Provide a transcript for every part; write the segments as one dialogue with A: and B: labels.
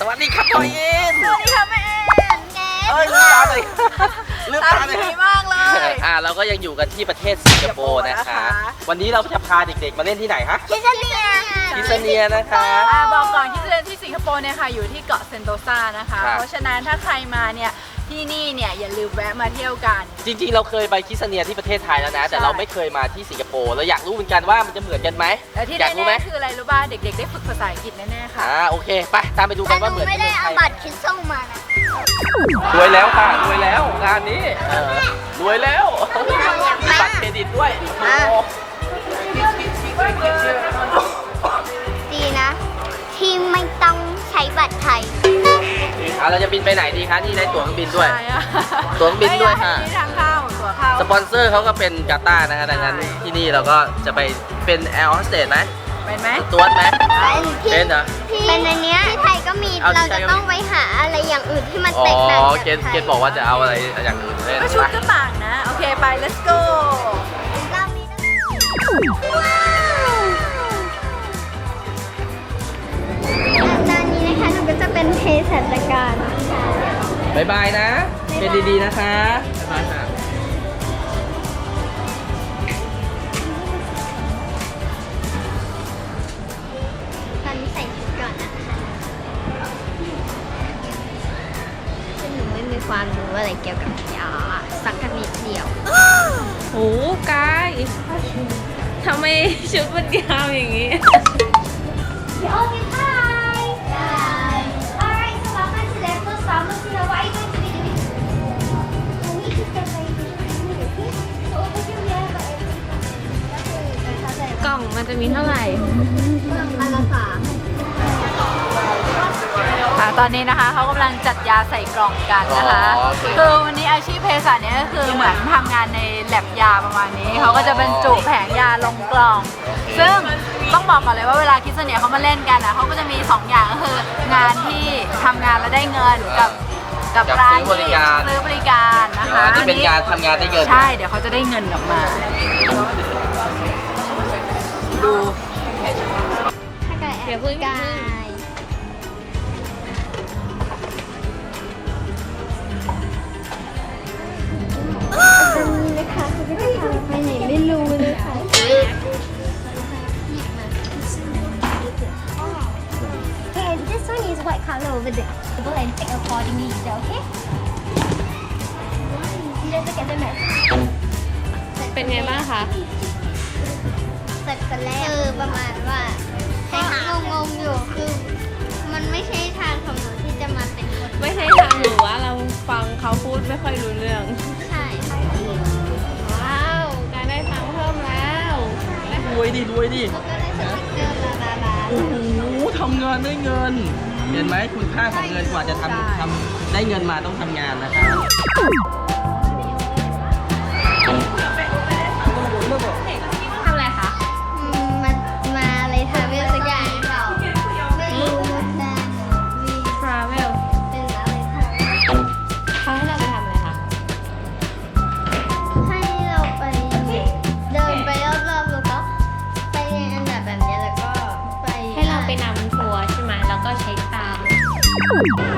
A: สวัสดีครับพ่ออิน
B: สวัสดีค่ะแม่แอน
A: เอ้ยลืมตาเลยลืม
B: ตา
A: ตาเลย
B: ดีมากเลย
A: อ่าเราก็ยังอยู่กันที่ประเทศสิงคโปร์นะคะ
B: สิงคโปร์นะคะ
A: วันนี้เราจะพาเด็กๆมาเล่นที่ไหนฮะ
C: คิสเนีย
A: คิสเนียนะคะ
B: อ่าบอกก่อนที่จะเดินที่สิงคโปร์เนี่ยค่ะอยู่ที่เกาะเซนโตซานะคะ
A: ครับ
B: เพราะฉะนั้นถ้าใครมาเนี่ย ที่นี่เนี่ยอย่าลืมแวะมาเที่ยวกัน
A: จริงๆ เราเคยไปคิสเนียที่ประเทศไทยแล้วนะ แต่
B: ใช่
A: เราไม่เคยมาที่สิงคโปร์เราอยากรู้เหมือนกันว่ามันจะเหมือนกันไหม
B: และที่
A: อยากรู้ไหม
B: แน่ๆคืออะไรรู้ป่ะเด็กๆ ได้ฝึกภาษาอังกฤษแน่ๆค่ะ
A: อ่าโอเคไปตามไปดู
C: แต่
A: กัน
C: ห
A: ว่าเหมือน
C: นูไม่
A: ที่
C: ได้
A: เมืองไท
C: เอา
A: ย
C: บัตรคิดส่งมานะ
A: รวยแล้วค่ะรวยแล้วงานนี้เออรวยแล้วมีบัตรเครดิตด้วยโอ้โห
C: ดีนะ ที่ไม่ต้องใช้บัตรไทย
A: อะเราจะบินไปไหนดีคะนี่ได้ตั๋วเครื่องบินด้วย
B: ใช่อะ
A: ตั๋วเครื่องบินด้วยค่ะ
B: ไม่ได้ทางเข้าตั๋วเข้า
A: สปอนเซอร์เขาก็เป็นกาตาร์นะคะดังนั้น
B: ใช่
A: ที่นี่เราก็จะไปเป็นแอร์โฮสเตสไหม
B: เป็นไหม
A: ตัวจไหม
C: เป็นที่
A: เป็นเหรอ
C: เป็นอันเนี้ยที่ไทยก็มี
A: เอาที่
C: เรา
A: ไท
C: จะ
A: ยก็มี
C: ต้องไปหาอะไรอย่างอื่นที่มัน
A: อ๋อ
C: แตกต่างจาก
A: เกณฑ์
C: ไทย
A: เกณฑ์บอกว่าจะเอาอะไรอย่างอื่นเล่น
B: ก็ชุด
A: ไป
B: ก็ต่างนะ โอเคไป let's go
C: รอบนี้ต้องว้าว เป็นเภสัชกร
A: บายบายนะ เป็นดีๆนะคะบ๊ายบายค่ะ
C: ตอนนี้ใส่ชุดก่อนนะคะซึ่งหนูไม่มีความรู้อะไรเกี่ยวกับยาสักนิดเดียว
D: โหกายทำไมชุดมันยาวอย่างนี้
C: Okay, hi.
D: จะมีเท่าไหร่
C: อันละสาม
B: อ่าตอนนี้นะคะเขากำลังจัดยาใส่กล่องกันนะคะ
A: อ๋อโอเค
B: คือวันนี้อาชีพเภสัชเนี่ยก็คือเหมือนทำงานในแลบยาประมาณนี้ เขาก็จะบรรจุแผงยาลงกล่อง ซึ่งต้องบอกก่อนเลยว่าเวลาคิดเสเนียเขามาเล่นกันอะเขาก็จะมี2อย่างก็คืองานที่ทำงานแล้วได้เงินกับกับ
A: กับ
B: ร้าน
A: ซื้อบริการ
B: ที่ซื้อบริการนะคะ
A: อ่าที่เป็นงานทำงานได้เงิน
B: ใช่ เดี๋ยวเขาจะได้เงินกลับมา ดู
C: ถ้าเกิด
D: เดี๋ยวพึ่ง
C: กายตอนนี้นะคะเขาจะพาเราไปไหนไม่รู้เลยค่ะ Okay, this one is white color over there. Go and take accordingly, is that okay? Let's look at the map.
D: เป็นไงบ้างคะ
C: เสร็จกันแล้วคือประมาณว่าให้งงๆอยู่คือ มันไม่ใช่ทางของหนูที่จะมาเป็นคน
D: ไม่ใช่ทางหรือว่าเราฟังเขาพูดไม่ค่อยรู้เรื่อง
C: ใช่
D: ว้าว การได้ตังค์เพิ่มแล้ว
A: รวยดิรวยดิ
C: แล้วก็ได้สติ๊กเกอร์ลาลาลา
A: โอ้โหทำงานได้เงิน เห็นไหมคุณค่าของเงินกว่าจะทำทำได้เงินมาต้องทำงานนะคะ
D: ท อ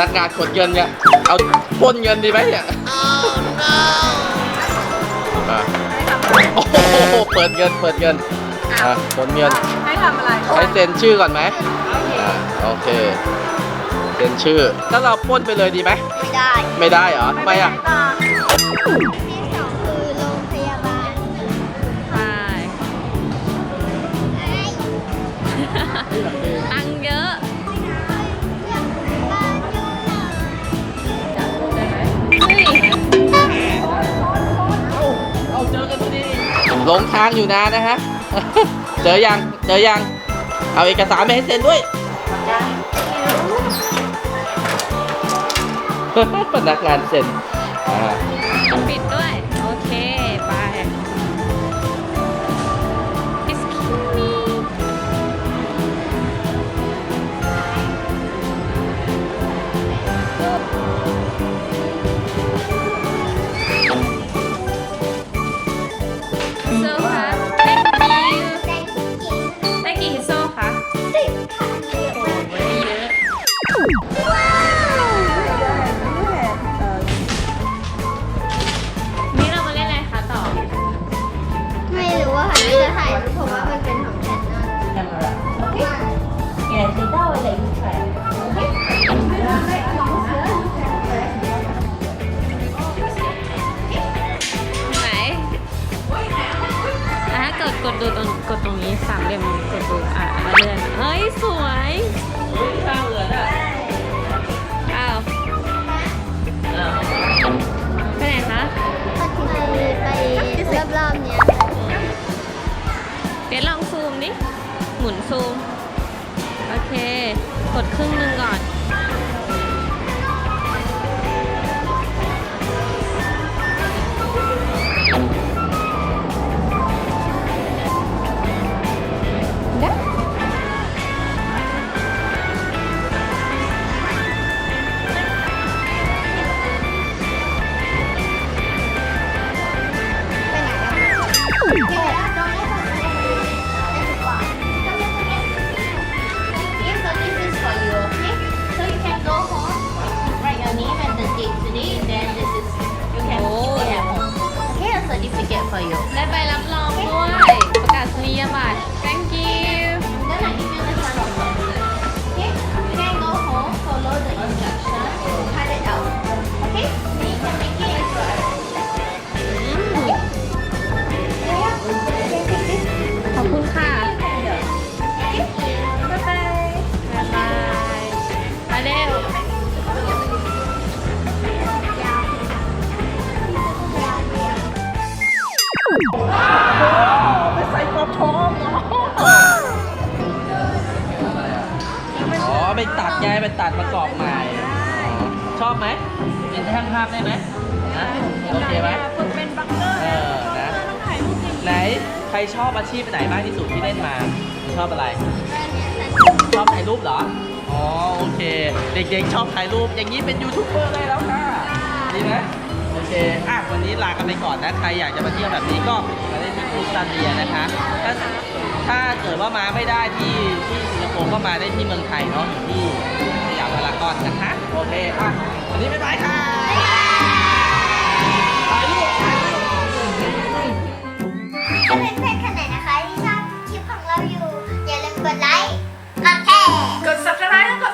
C: นัก
D: งานก
C: ดเงิ
A: นเนี่ยเอาปล้นเงินดีไหมเนี่ยอะโอ้โหเปิดเงินเปิดเงินอะกดเงิน
B: ให้ทำอะไร
A: ให้เซ็นชื่อก่อนไหมอ่าโอเคเซ็นชื่อถ้าเราปล้นไปเลยดีไหม
C: ไม่ได้
A: ไม่ได้เหรอทำไมอะ
C: ที่สองคือโรงพยาบาล
D: ไปตังค์เยอะ
A: หลงทางอยู่นานนะฮะ เจอยัง เจอยัง เอาเอกสารไปให้เซ็นด้วย พนักงานเซ็นอ่า
D: ปิดด้วย ดกดดูตรงกดตรงนี้สามเหลี่ยมกดดูอะแล้วเลื่อนเฮ้ย สวย
A: ข้างเรือน่ะ
D: อ้าวไปไหนคะ
C: ไปรอบๆเนี้ย
D: เดี๋ยวลองซูมดิหมุนซูม โอเค กดครึ่งหนึ่งก่อน อบ
A: ไหมเป็นช่างภาพได้ไหมนะโอเคไหม
E: ฝึกเป็นบังเกอร์
A: เออนะ
E: ต้องถ่ายรูปอย่างนี้
A: ไหนใครชอบอาชีพไหนมากที่สุดที่เล่นมา ชอบอะไร ชอบถ่ายรูปเหรออ๋อโอเค เด็กๆชอบถ่ายรูปอย่างนี้เป็นยูทูบเบอร์ได้แล้วค่ะดีไหมโอเคอะวันนี้ลากันไปก่อนนะใครอยากจะมาเที่ยวแบบนี้ก็มาได้ที่ครูซาเดียนะคะถ้าถ้าเกิดว่ามาไม่ได้ที่ที่สิงคโปร์ก็มาได้ที่เมืองไทยเนาะอยู่ที่สยามพารากอนนะคะโอเคอะันนี้ไม่บายค่ะถ่ายรูปถ่ายรูป
C: ถ้าเนคนไหนะคะที่ชอบคลิของเราอยู่ อย่าลืมกดไลค์
F: กดแชร์
B: กด subscribe แล้วกด